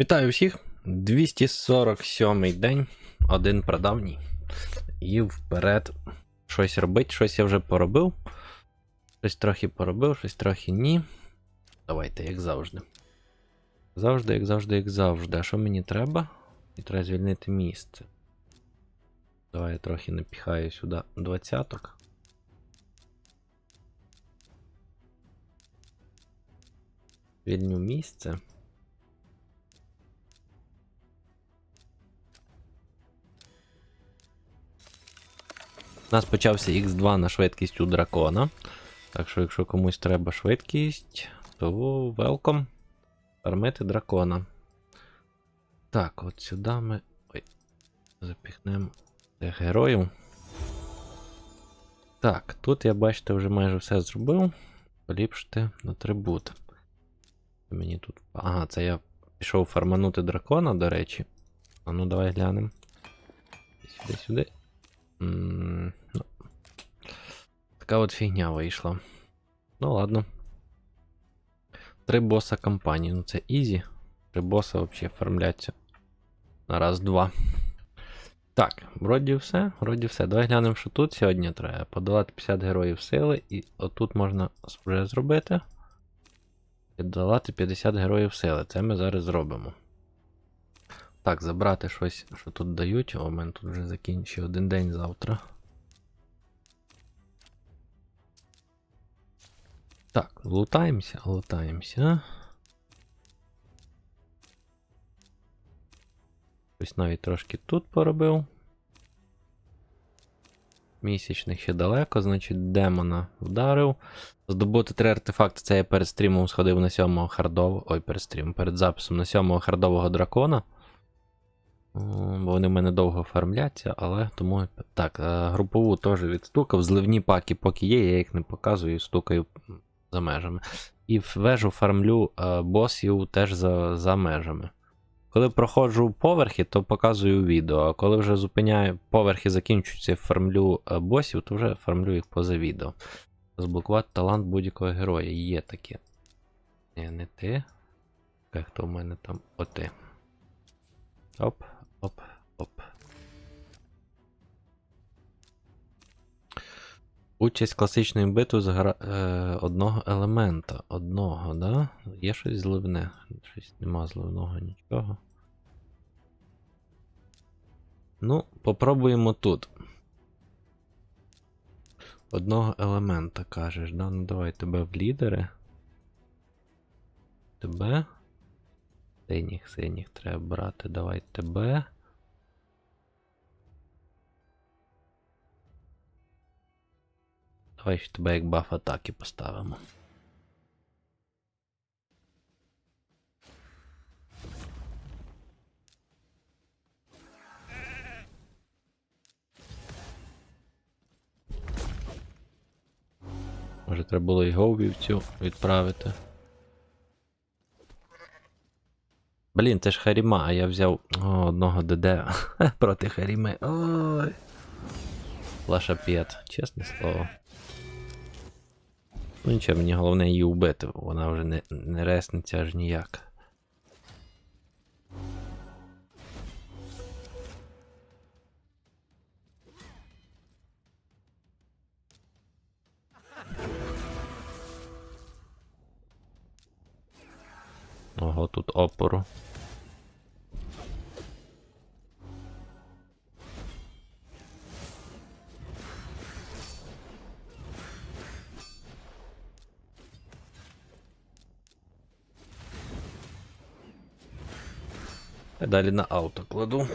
Вітаю всіх! 247 день, один прадавній. І вперед щось робить, щось я вже поробив. Щось трохи поробив, щось трохи ні. Давайте, як завжди. Завжди, як завжди, як завжди. А що мені треба? Мені треба звільнити місце. Давай я трохи напіхаю сюди двадцяток. Звільню місце. У нас почався X2 на швидкість у дракона. Так що, якщо комусь треба швидкість, то welcome. Фармити дракона. Так, от сюди ми. Ой. Запіхнемо цих героїв. Так, тут я, бачите, вже майже все зробив. Поліпшити атрибут. Мені тут. Ага, це я пішов фарманути дракона, до речі. А ну давай глянемо. Сюди, сюди. Ну. Така от фігня вийшла. Ну ладно. Три боса компанії. Ну це ізі. Три боса взагалі оформляться. На раз-два. Так, вроді все, вроді все. Давай глянемо, що тут сьогодні треба. Подолати 50 героїв сили, і отут можна вже зробити. Подолати 50 героїв сили. Це ми зараз зробимо. Так, забрати щось, що тут дають. О, мене тут вже закінчив один день завтра. Так, лутаємося, лутаємося. Ось навіть трошки тут поробив. Місячних ще далеко, значить, демона вдарив. Здобути три артефакти. Це я перед стрімом сходив на сьомого хардового. Ой, перед стрімом, перед записом на сьомого хардового дракона. Бо вони в мене довго фармляться, але тому. Так, е, групову теж відстукав. Зливні паки, поки є, я їх не показую, стукаю за межами. І в вежу фармлю е, босів теж за, за межами. Коли проходжу поверхи, то показую відео. А коли вже зупиняю поверхи, закінчуються і фармлю е, босів, то вже фармлю їх поза відео. Розблокувати талант будь-якого героя. Є таке. Ні, не ти. Хто в мене там? Оти. Оп, оп. Участь класичної битви з гра... е, одного елемента. Одного, да? Є щось зливне. Щось нема зливного нічого. Ну, попробуємо тут. Одного елемента кажеш, да? Ну давай тебе в лідери. Тебе. Синіх, синіх треба брати. Давай тебе. Давай ще тебе як баф атаки поставимо. Може треба було його в вівцю відправити. Блін, це ж Харіма, а я взяв о, одного ДД проти Харіми. Ой. Лашапет, чесне слово. Ну нічого, мені головне її вбити, вона вже не, не ресниться аж ніяк. Ого, тут опору. Далі на авто кладу.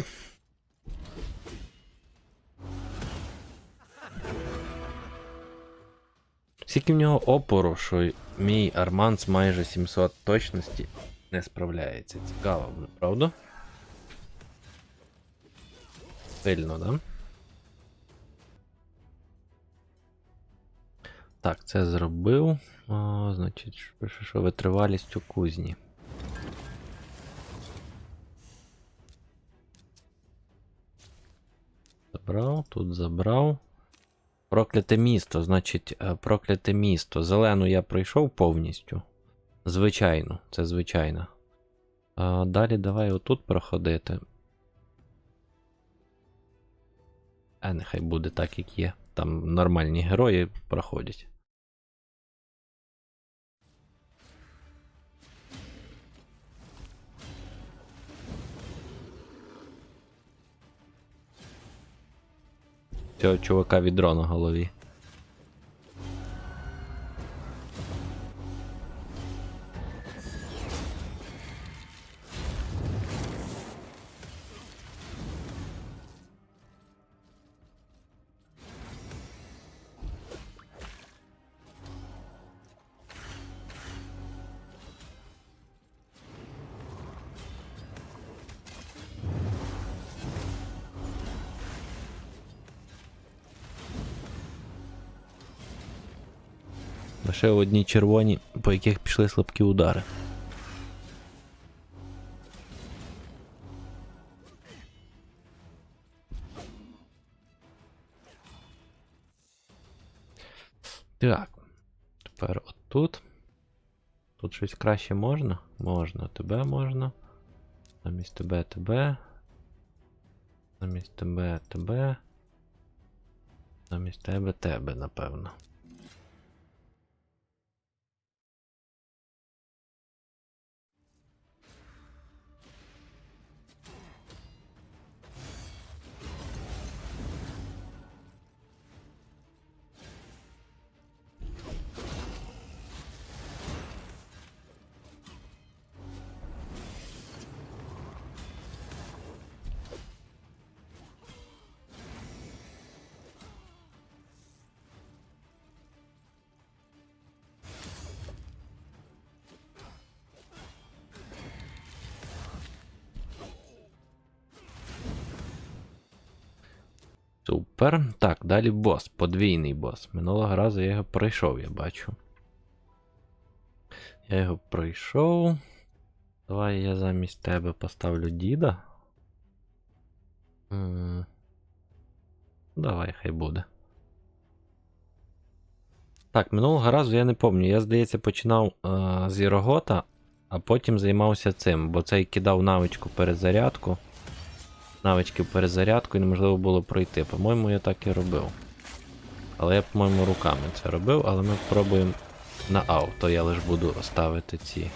Скільки в нього опору, що мій Арман з майже 700 точності не справляється. Цікаво буде, правда? Сильно, да? Так, це зробив. О, значить, пише, що витривалість у кузні. Забрав, тут забрав. Прокляте місто, значить, е, прокляте місто. Зелену я пройшов повністю. Звичайно, це звичайно. А, далі давай отут проходити. А нехай буде так, як є. Там нормальні герої проходять. Цього чувака відро на голові. Лише одні червоні, по яких пішли слабкі удари. Так. Тепер отут. Тут щось краще можна? Можна. Тебе можна. Замість тебе тебе. Замість тебе тебе. Замість тебе тебе, напевно. Супер. Так, далі бос. Подвійний бос. Минулого разу я його пройшов, я бачу. Я його пройшов. Давай я замість тебе поставлю діда. Давай, хай буде. Так, минулого разу я не пам'ятаю. Я, здається, починав е, з Ірогота, а потім займався цим, бо цей кидав навичку перезарядку. Навички перезарядку і неможливо було пройти. По-моєму, я так і робив. Але я, по-моєму, руками це робив, але ми спробуємо на авто. Я лише буду ставити ці.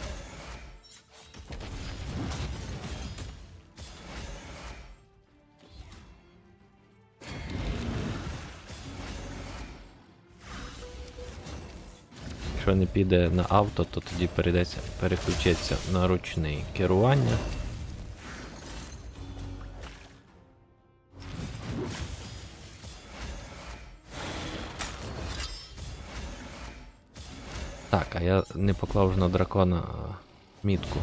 Якщо не піде на авто, то тоді перейдеться, переключиться на ручне керування. Я не поклав ж на дракона мітку.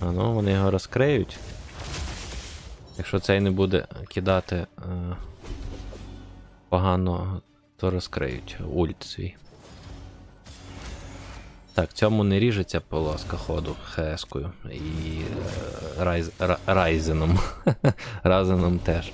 А ну, вони його розкриють. Якщо цей не буде кидати е, погано, то розкриють ульт свій. Так, цьому не ріжеться полоска ходу хескою і е, райз, райзеном. Разеном теж.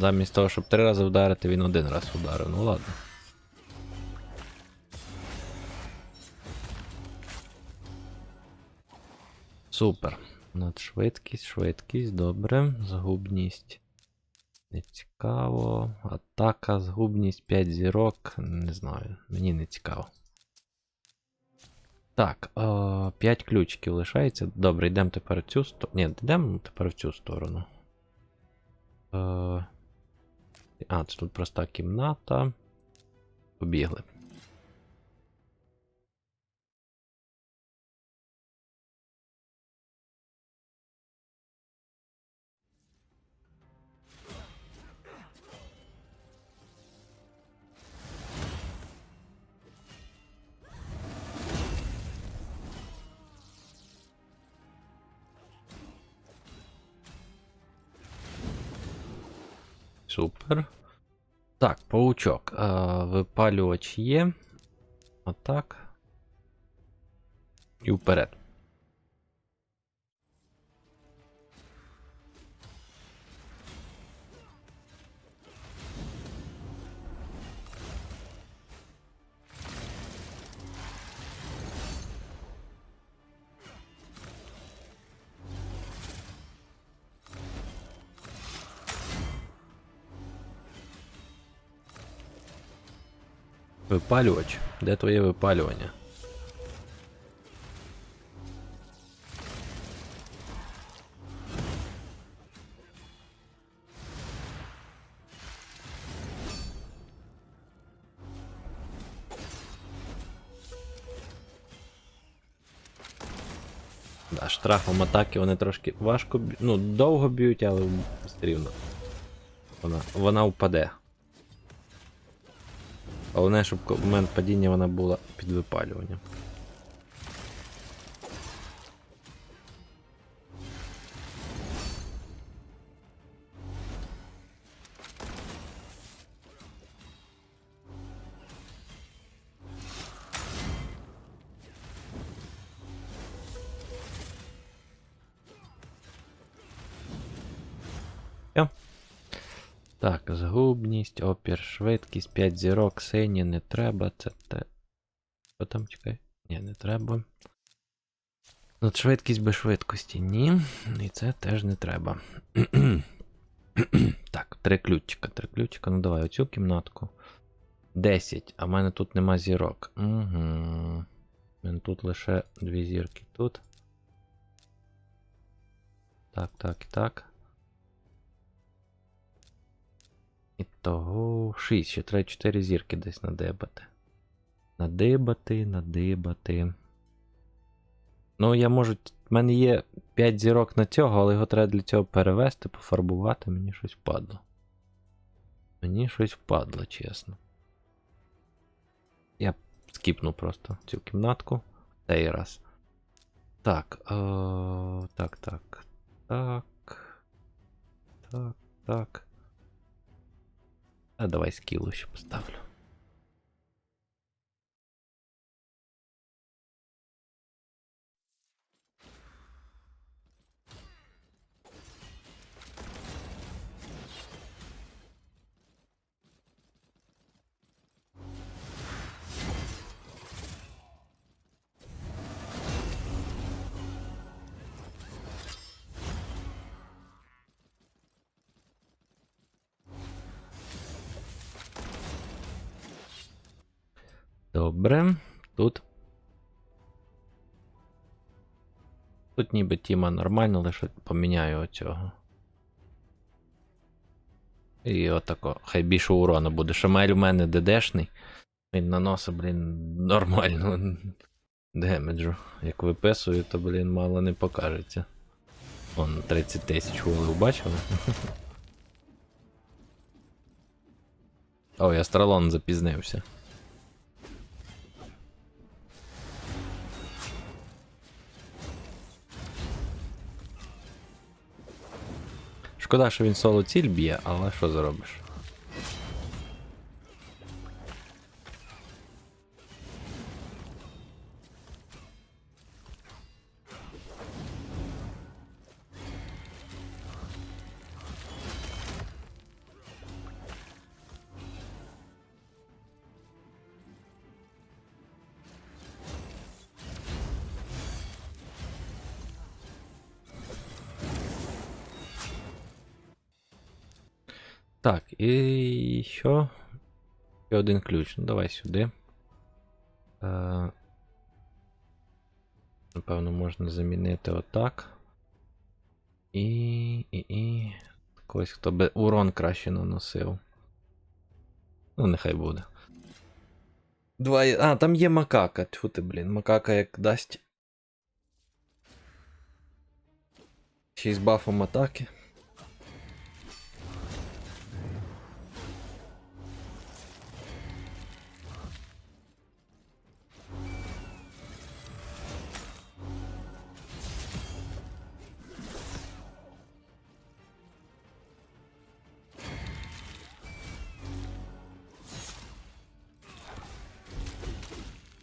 Замість того, щоб три рази вдарити, він один раз ударив. Ну ладно. Супер. Надшвидкість, швидкість, добре. Згубність. Не цікаво. Атака, згубність 5 зірок. Не знаю, мені не цікаво. Так, о, 5 ключиків лишається. Добре, йдемо тепер в цю сторону. Ні, йдемо тепер в цю сторону. Е, А, це тут проста кімната. Побігли. Супер. Так, паучок. А, випалювач є. Отак. І вперед. Випалювач. Де твоє випалювання? Да, штрафом атаки вони трошки важко б'ють. Ну, довго б'ють, але все рівно. Вона, вона впаде. Головне, щоб момент падіння вона була під випалюванням. Так, згубність, опір, швидкість, 5 зірок, сині не треба, це те. Що там чекай? Ні, не треба. Ну, швидкість без швидкості, ні. І це теж не треба. так, три ключика, три ключика. Ну давай оцю кімнатку. 10, а в мене тут нема зірок. Угу. У тут лише дві зірки тут. Так, так і так. І того 6, ще треба 4 зірки десь надибати. Надибати, надибати. Ну, я можу. В мене є 5 зірок на цього, але його треба для цього перевести, пофарбувати. Мені щось впадло. Мені щось впадло, чесно. Я скіпну просто цю кімнатку. Цей раз. Так. О, так, так. Так. Так, так. А давай скілу ще поставлю. Добре. Тут. Тут ніби тіма нормально, лише поміняю оцього. І отако. Хай більше урону буде. Шамель у мене ДДшний. Він наносить, блін, нормально демеджу. Як виписую, то, блін, мало не покажеться. Он 30 тисяч голів бачили? О, я Астралон запізнився. Шкода, що він соло ціль б'є, але що зробиш? Ще один ключ. Ну, давай сюди. Е, Напевно, можна замінити отак. І. і. і. Когось, хто би урон краще наносив. Ну, нехай буде. Два. є- А, там є макака. Тьфу ти, блін. Макака як дасть. Ще й з бафом атаки.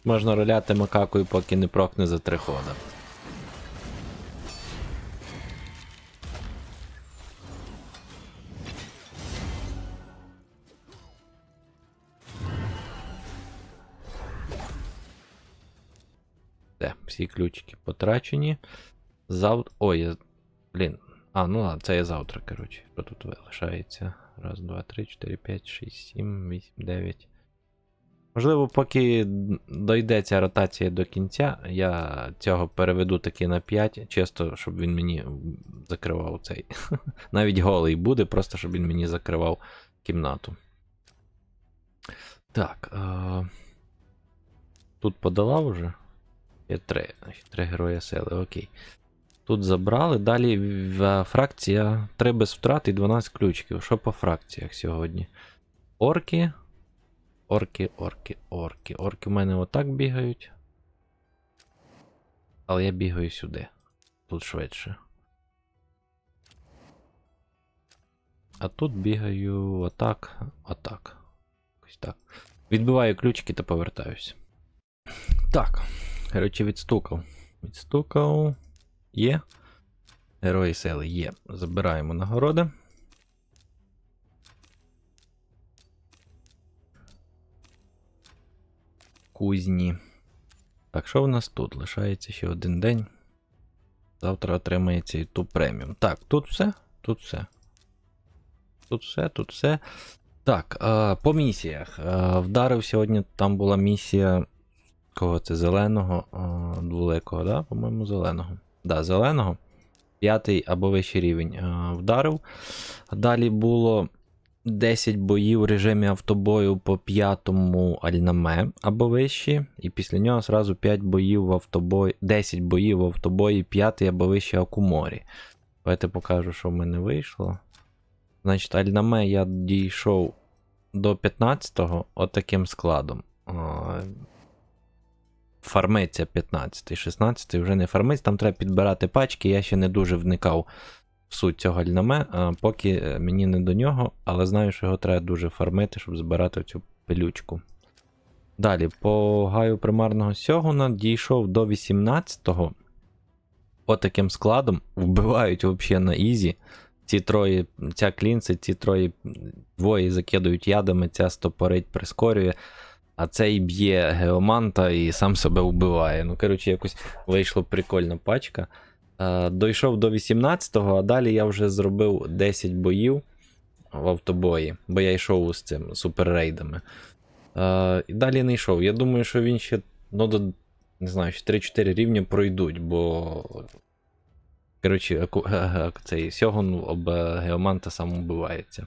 Можна роляти макакою, поки не прокне за три хода. Де, всі ключики потрачені. Завтра. Ой, блін. А, ну ладно, це я завтра, коротше. Що тут лишається? Раз, два, три, чотири, п'ять, шість, сім, вісім, дев'ять. Можливо, поки дойде ротація до кінця, я цього переведу таки на 5, чисто, щоб він мені закривав цей. Навіть голий буде, просто щоб він мені закривав кімнату. Так. А... Тут подала вже. Є три. Три герої сили, окей. Тут забрали. Далі фракція 3 без втрат і 12 ключиків. Що по фракціях сьогодні? Орки. Орки, орки, орки. Орки в мене отак бігають. Але я бігаю сюди. Тут швидше. А тут бігаю отак, отак. Ось так. Відбиваю ключики та повертаюсь. Так. Коротше, відстукав. Відстукав. Є. Герої сили є. Забираємо нагороди. Кузні. Так, що в нас тут? Лишається ще один день. Завтра отримається YouTube преміум. Так, тут все. Тут все. Тут все, тут все. Так, а, по місіях. А, вдарив сьогодні, там була місія. Кого це? Зеленого, а, дволекого, да? По-моєму, зеленого. Да, зеленого. П'ятий або вищий рівень а, вдарив. Далі було 10 боїв в режимі автобою по п'ятому альнаме або вищі. І після нього зразу 5 боїв в автобої, 10 боїв в автобої, 5 або вище Акуморі. Давайте покажу, що в мене вийшло. Значить, альнаме я дійшов до 15-го отаким складом. Фармиться 15 16 вже не фармиться, там треба підбирати пачки, я ще не дуже вникав суть цього альнаме, а поки е, мені не до нього, але знаю, що його треба дуже фармити, щоб збирати цю пилючку. Далі, по гаю примарного сьогуна дійшов до 18-го. Отаким складом вбивають взагалі на ізі. Ці троє, ця клінси, ці троє двоє закидують ядами, ця стопорить, прискорює. А цей б'є геоманта і сам себе вбиває. Ну, коротше, якось вийшла прикольна пачка. Е, Дойшов до 18-го, а далі я вже зробив 10 боїв в автобої, бо я йшов з цим суперрейдами. Е, І далі не йшов. Я думаю, що він ще ну, до не знаю, ще 3-4 рівня пройдуть, бо. Коротше, цей Сьогон об е, геоманта сам вбивається.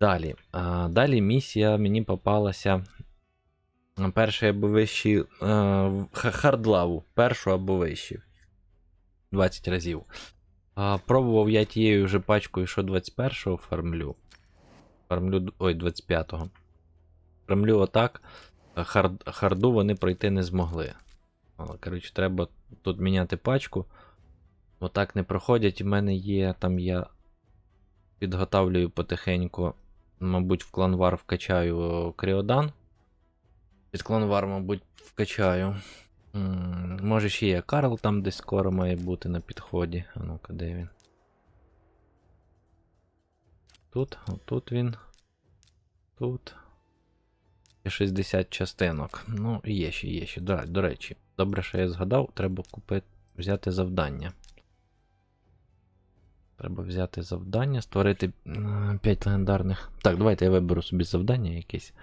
Далі. Далі місія мені попалася. Перший або вищий. Хардлаву. Першу або вищий. 20 разів. А, пробував я тією вже пачкою, що 21-го фармлю. Фармлю. Ой, 25-го. Фармлю отак. Хард, харду вони пройти не змогли. Коротше, треба тут міняти пачку. Отак не проходять. У мене є. Там я підготавлюю потихеньку. Мабуть, в кланвар вкачаю Кріодан. Під кланвар, мабуть, вкачаю. Може, ще є Карл там десь скоро має бути на підході. А ну-ка, де він? Тут, отут він. Тут. Є 60 частинок. Ну, є ще, є ще. До, до речі, добре, що я згадав, треба купити, взяти завдання. Треба взяти завдання, створити 5 легендарних. Так, давайте я виберу собі завдання якесь.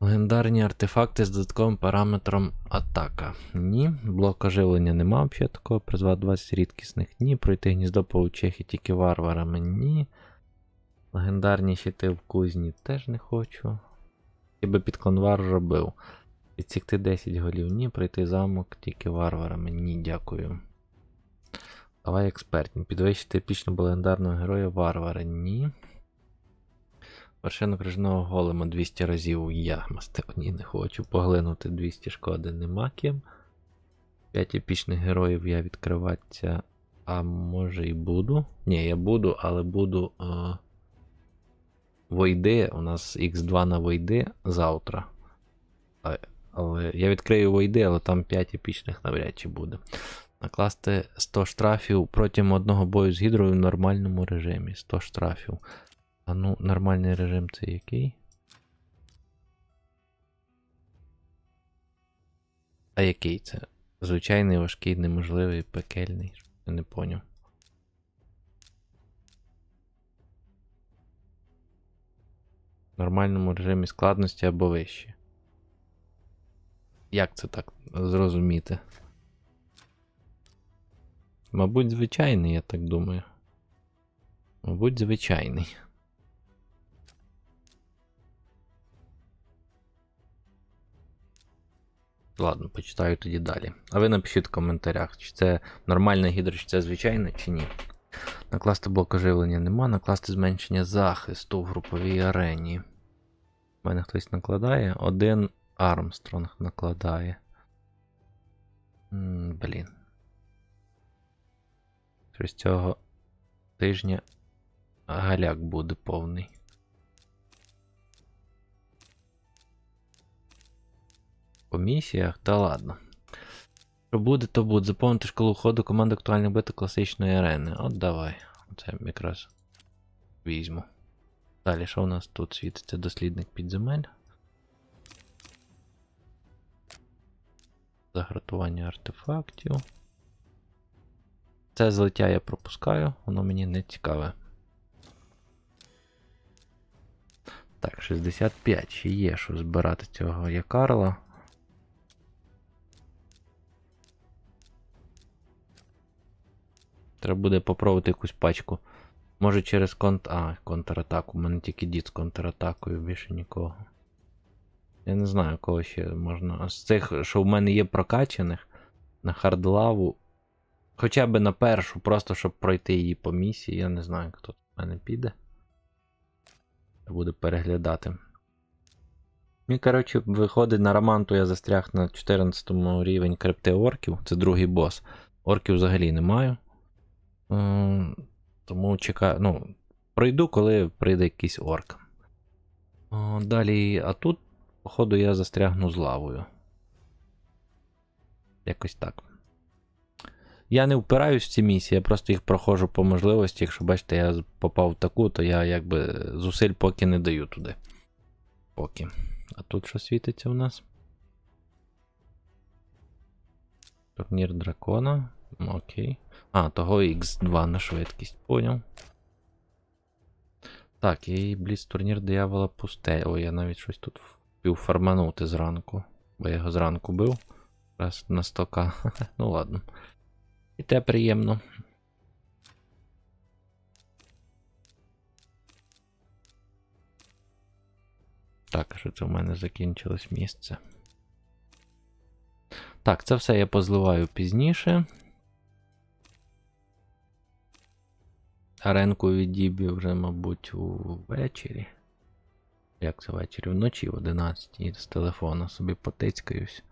Легендарні артефакти з додатковим параметром атака. Ні. Блок оживлення нема взагалі такого. Призвати 20 рідкісних. Ні. Пройти гніздо паучихи тільки варварами. Ні. Легендарні щити в кузні теж не хочу. Хіба під конвар робив. Відсікти 10 голів. Ні. Пройти замок тільки варварами. Ні, дякую. Давай експертні. Підвищити епічного легендарного героя варвара. Ні. Вершину крижного голема 200 разів я мастив. Ні, не хочу. Поглинути 200 шкоди нема ким. 5 епічних героїв я відкриватися. А може і буду. Ні, я буду, але буду. Е... Войди. У нас Х2 на Войди завтра. А, Але я відкрию войди, але там 5 епічних навряд чи буде. Накласти 100 штрафів протягом одного бою з гідрою в нормальному режимі. 100 штрафів. А ну, нормальний режим це який? А який це? Звичайний, важкий, неможливий, пекельний. Я не поняв. В нормальному режимі складності або вище. Як це так зрозуміти? Мабуть, звичайний, я так думаю. Мабуть, звичайний. Ладно, почитаю тоді далі. А ви напишіть в коментарях, чи це нормальна гідра, чи це звичайна, чи ні. Накласти блок оживлення нема, накласти зменшення захисту в груповій арені. У мене хтось накладає. Один Армстронг накладає. М, Блін. Щось цього тижня галяк буде повний. По місіях? Та ладно. Що буде, то буде. Заповнити шкалу ходу команди актуальних бити класичної арени. От давай. Це якраз візьму. Далі, що у нас тут світиться дослідник підземель? Загратування артефактів. Це злиття я пропускаю, воно мені не цікаве. Так, 65 ще є, що збирати цього якарла. Треба буде попробувати якусь пачку. Може через конт... А, контратаку. У мене тільки дід з контратакою, більше нікого. Я не знаю, кого ще можна. З цих, що в мене є прокачаних на хардлаву. Хоча б на першу, просто щоб пройти її по місії. Я не знаю, хто в мене піде. Буде переглядати. І, коротше, виходить на романту, я застряг на 14 рівень крипти орків. Це другий бос. Орків взагалі не маю. Ем, Тому чекаю. Ну, пройду, коли прийде якийсь орк. Далі, а тут, походу, я застрягну з лавою. Якось так. Я не впираюсь в ці місії, я просто їх проходжу по можливості. Якщо бачите, я попав в таку, то я якби зусиль поки не даю туди. Поки. А тут що світиться у нас? Турнір дракона. Окей. А, того X2 на швидкість, поняв. Так, і бліц турнір диявола пусте. Ой, я навіть щось тут впів фарманути зранку. Бо я його зранку бив. Раз на 100к. ну ладно. І те приємно. Так, що це в мене закінчилось місце? Так, це все я позливаю пізніше. Аренку відіб'ю вже, мабуть, увечері. Як це ввечері? Вночі в 11 і з телефона собі потицькаюсь.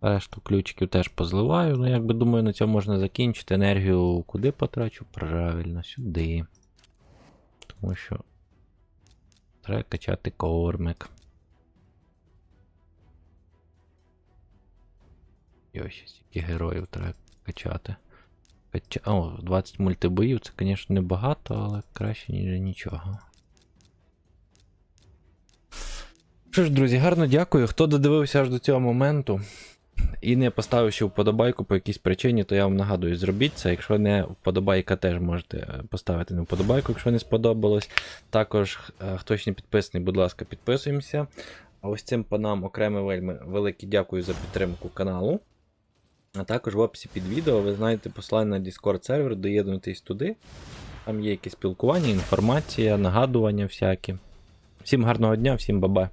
Решту ключиків теж позливаю. Ну, якби думаю, на цьому можна закінчити. Енергію куди потрачу? Правильно, сюди. Тому що треба качати кормик. І ось стільки героїв треба качати. Кача... О, 20 мультибоїв, це, звісно, небагато, але краще, ніж нічого. Що ж, друзі, гарно дякую. Хто додивився аж до цього моменту і не поставив ще вподобайку по якійсь причині, то я вам нагадую, зробіть це. Якщо не вподобайка, теж можете поставити на вподобайку, якщо не сподобалось. Також, е, хто ще не підписаний, будь ласка, підписуємося. А ось цим панам окремо вельми велике дякую за підтримку каналу. А також в описі під відео ви знаєте посилання на Discord сервер, доєднуйтесь туди. Там є якесь спілкування, інформація, нагадування всякі. Всім гарного дня, всім баба.